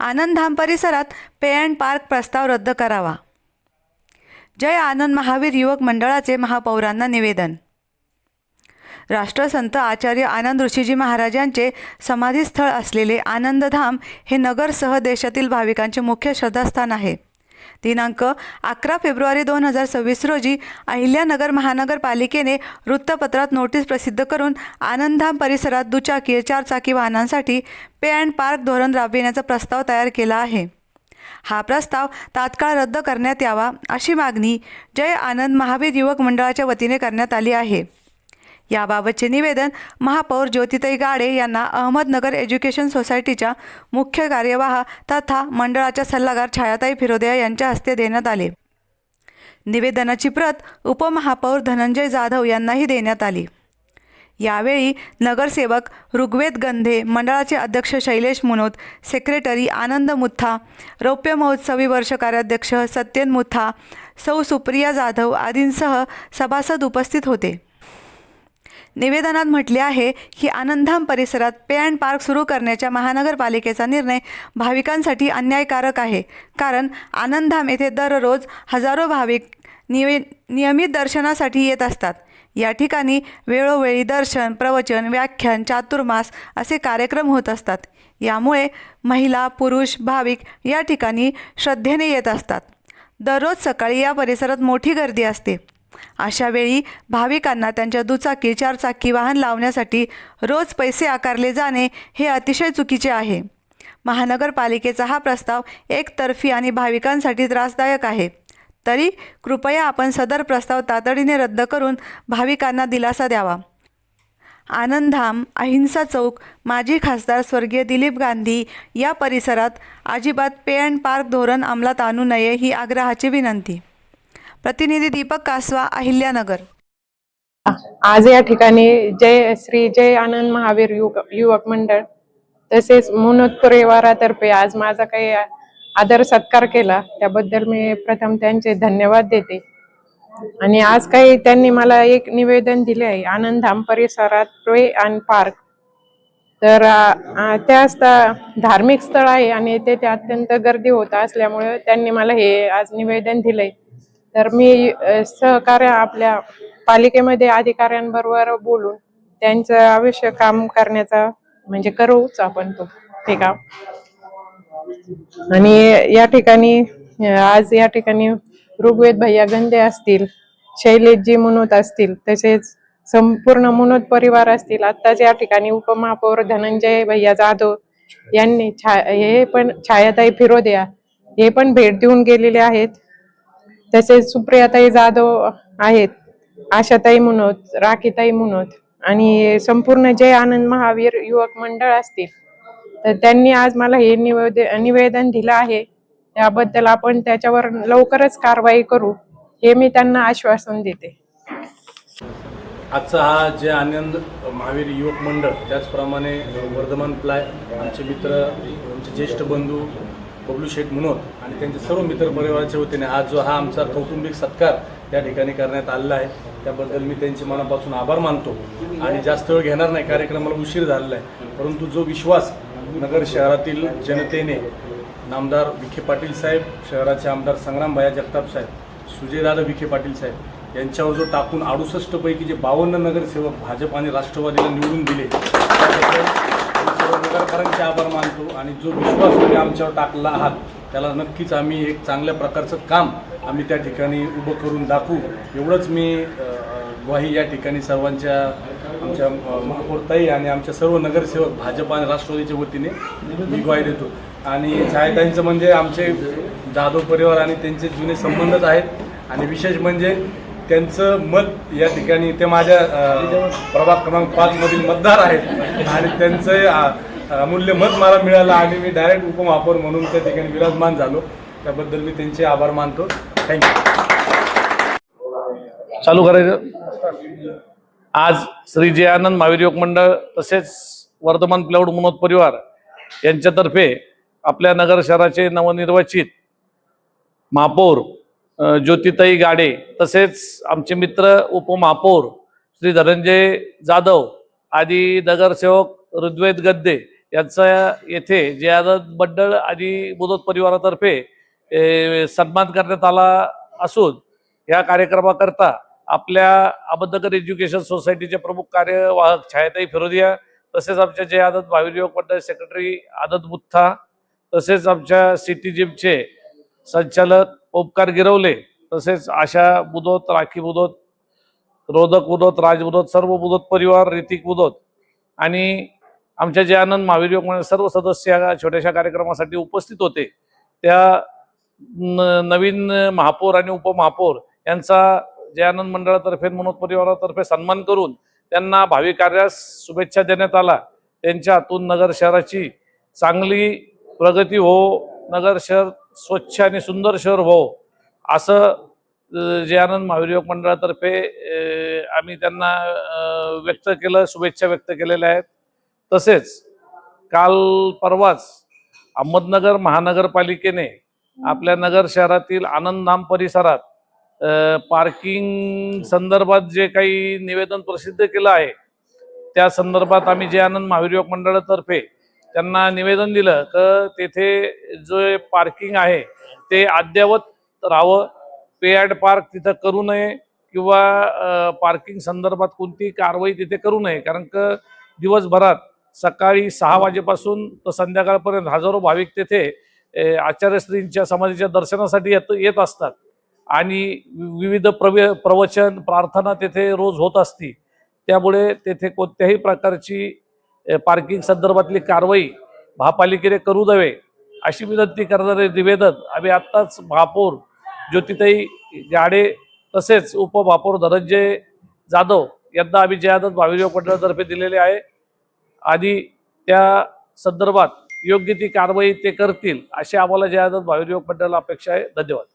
आनंदधाम परिसरात पे and park प्रस्ताव रद्द करावा. जय आनंद महावीर युवक मंडळाचे महापौरांना निवेदन. राष्ट्रसंत आचार्य आनंद ऋषीजी महाराजांचे समाधीस्थळ असलेले आनंदधाम हे नगरसह देशातील भाविकांचे मुख्य श्रद्धास्थान आहे. दिनांक अकरा फेब्रुवारी दोन हजार सव्वीस रोजी अहिल्यानगर महानगरपालिकेने वृत्तपत्रात नोटीस प्रसिद्ध करून आनंदधाम परिसरात दुचाकी चारचाकी वाहनांसाठी पे अँड पार्क धोरण राबविण्याचा प्रस्ताव तयार केला आहे. हा प्रस्ताव तात्काळ रद्द करण्यात यावा अशी मागणी जय आनंद महावीर युवक मंडळाच्या वतीने करण्यात आली आहे. याबाबतचे निवेदन महापौर ज्योतिताई गाडे यांना अहमदनगर एज्युकेशन सोसायटीच्या मुख्य कार्यवाह तथा मंडळाच्या सल्लागार छायाताई फिरोदिया यांच्या हस्ते देण्यात आले. निवेदनाची प्रत उपमहापौर धनंजय जाधव यांनाही देण्यात आली. यावेळी नगरसेवक ऋग्वेद गंधे मंडळाचे अध्यक्ष शैलेश मुनोत सेक्रेटरी आनंद मुथा रौप्य महोत्सवी वर्ष कार्याध्यक्ष सत्यन मुथा सौ सुप्रिया जाधव आदींसह सभासद उपस्थित होते. निवेदनात म्हटले आहे की आनंदधाम परिसरात पे अँड पार्क सुरू करण्याच्या महानगरपालिकेचा निर्णय भाविकांसाठी अन्यायकारक आहे. कारण आनंदधाम येथे दररोज हजारो भाविक निवे नियमित दर्शनासाठी येत असतात. या ठिकाणी वेळोवेळी दर्शन प्रवचन व्याख्यान चातुर्मास असे कार्यक्रम होत असतात. यामुळे महिला पुरुष भाविक या ठिकाणी श्रद्धेने येत असतात. दररोज सकाळी या परिसरात मोठी गर्दी असते. अशा वेळी भाविकांना त्यांच्या दुचाकी चारचाकी वाहन लावण्यासाठी रोज पैसे आकारले जाणे हे अतिशय चुकीचे आहे. महानगरपालिकेचा हा प्रस्ताव एकतर्फी आणि भाविकांसाठी त्रासदायक आहे. तरी कृपया आपण सदर प्रस्ताव तातडीने रद्द करून भाविकांना दिलासा द्यावा. आनंदधाम अहिंसा चौक माजी खासदार स्वर्गीय दिलीप गांधी या परिसरात अजिबात पे अँड पार्क धोरण अंमलात आणू नये ही आग्रहाची विनंती. प्रतिनिधी दीपक कासवा अहिल्यानगर. आज या ठिकाणी जय श्री जय आनंद महावीर युवक युवक मंडळ तसेच मुनोत परिवारातर्फे आज माझा काही आदर सत्कार केला त्याबद्दल मी प्रथम त्यांचे धन्यवाद देते. आणि आज काही त्यांनी मला एक निवेदन दिले आहे आनंदधाम परिसरात प्रे अँड पार्क. तर त्या असता धार्मिक स्थळ आहे आणि तेथे अत्यंत गर्दी होत असल्यामुळे त्यांनी मला हे आज निवेदन दिलंय. तर मी सहकार्य आपल्या पालिकेमध्ये अधिकाऱ्यांबरोबर बोलून त्यांचं आवश्यक काम करण्याचा म्हणजे करूच आपण तो ते काम आणि या ठिकाणी आज या ठिकाणी ऋग्वेद भैया गंदे असतील शैलेशजी मुनोत असतील तसेच संपूर्ण मुनोत परिवार असतील आत्ताच या ठिकाणी उपमहापौर धनंजय भैया जाधव यांनी छा हे पण छायाताई फिरोदिया हे पण भेट देऊन गेलेले आहेत. तसेच सुप्रियाताई जाधव आहेत आशाताई मुनोत राखीताई मुनोत आणि संपूर्ण जय आनंद महावीर युवक मंडळ असतील. तर त्यांनी आज मला हे निवेद निवेदन दिलं आहे. त्याबद्दल आपण त्याच्यावर लवकरच कारवाई करू हे मी त्यांना आश्वासन देते. आजचा हा जय आनंद महावीर युवक मंडळ त्याचप्रमाणे वर्धमान प्लाय आमचे मित्र आमचे ज्येष्ठ बंधू बबलू शेठ मुनोत आणि त्यांचे सर्व मित्र परिवाराच्या वतीने आज जो हा आमचा कौटुंबिक सत्कार त्या ठिकाणी करण्यात आलेला आहे त्याबद्दल मी त्यांचे मनापासून आभार मानतो. आणि जास्त वेळ घेणार नाही कार्यक्रमाला उशीर झालेला आहे. परंतु जो विश्वास नगर शहरातील जनतेने नामदार विखे पाटील साहेब शहराचे आमदार संग्राम भाया जगताप साहेब सुजयदादा विखे पाटील साहेब यांच्यावर जो टाकून अडुसष्टपैकी जे बावन्न नगरसेवक भाजप आणि राष्ट्रवादीला निवडून दिले सरकारपर्यंतचे आभार मानतो आणि जो विश्वास तुम्ही आमच्यावर टाकला आहात त्याला नक्कीच आम्ही एक चांगल्या प्रकारचं काम आम्ही त्या ठिकाणी उभं करून दाखवू. एवढंच मी ग्वाही या ठिकाणी सर्वांच्या आमच्या महापौरताई आणि आमच्या सर्व नगरसेवक भाजप आणि राष्ट्रवादीच्या वतीने मी ग्वाही देतो. आणि छायाताईंचं म्हणजे आमचे जाधव परिवार आणि त्यांचे जुने संबंधच आहेत. आणि विशेष म्हणजे त्यांचं मत या ठिकाणी ते माझ्या प्रभाग क्रमांक पाचमधील मतदार आहेत. आणि त्यांचं अमूल्य मत मला मिळालं आणि मी डायरेक्ट उपमहापौर म्हणून त्या ठिकाणी विराजमान झालो. त्याबद्दल मी त्यांचे आभार मानतो. थँक्यू चालू करायचं? आज श्री जयानंद महावीर योग मंडळ तसेच वर्धमान प्लाऊड मनोद परिवार यांच्यातर्फे आपल्या नगर शहराचे नवनिर्वाचित महापौर ज्योतिताई गाडे तसेच आमचे मित्र उपमहापौर श्री धनंजय जाधव आदी नगरसेवक ऋद्वेद गद्दे यांचा येथे जयादत मंडळ आणि मुदत परिवारातर्फे सन्मान करण्यात आला असून या कार्यक्रमाकरता आपल्या अबद्धकर एज्युकेशन सोसायटीचे प्रमुख कार्यवाहक छायाताई फिरोदिया तसेच आमच्या जय आनंद भावी युवक मंडळ सेक्रेटरी आनंद मुत्था तसेच आमच्या सिटी जिमचे संचालक ओमकार गिरवले तसेच आशा मुदत राखी मुदत रोधक मुदत राज मुदोत सर्व मुदत परिवार ऋतिक मुदत आणि आमच्या जे आनंद महावीर योग सर्व सदस्य या छोट्याशा कार्यक्रमासाठी उपस्थित होते. त्या न- नवीन महापौर आणि उपमहापौर यांचा जे आनंद मंडळातर्फे मनोज परिवारातर्फे सन्मान करून त्यांना भावी कार्यास शुभेच्छा देण्यात आला. त्यांच्या हातून नगर शहराची चांगली प्रगती हो नगर शहर स्वच्छ आणि सुंदर शहर हो असं जे आनंद महावीर योग मंडळातर्फे आम्ही त्यांना व्यक्त केलं शुभेच्छा व्यक्त केलेल्या आहेत. तसेच काल परवाच अहमदनगर महानगरपालिकेने आपल्या नगर शहरातील आनंदधाम परिसरात पार्किंग संदर्भात जे काही निवेदन प्रसिद्ध केलं आहे त्या संदर्भात आम्ही जे आनंद महावीर योग मंडळातर्फे त्यांना निवेदन दिलं तर तेथे जे पार्किंग आहे ते अद्ययावत राहावं पे ॲड पार्क तिथं करू नये किंवा पार्किंग संदर्भात कोणतीही कारवाई तिथे करू नये कारण का दिवसभरात सकाळी सहा वाजेपासून तर संध्याकाळपर्यंत हजारो भाविक तेथे आचार्यश्रींच्या समाधीच्या दर्शनासाठी येत येत असतात. आणि विविध प्रवे प्रवचन प्रार्थना तेथे रोज होत असती. त्यामुळे तेथे कोणत्याही प्रकारची पार्किंग संदर्भातली कारवाई महापालिकेने करू नव्हे अशी विनंती करणारे निवेदन आम्ही आत्ताच महापौर ज्योतिताई गाडे तसेच उपमहापौर धनंजय जाधव यांना आम्ही जयानंद महावीर मंडळातर्फे दिलेले आहे. आधी त्या संदर्भात योग्य ती कारवाई ते करतील अशी आम्हाला जयादत महावीर योग मंडळाला अपेक्षा आहे. धन्यवाद.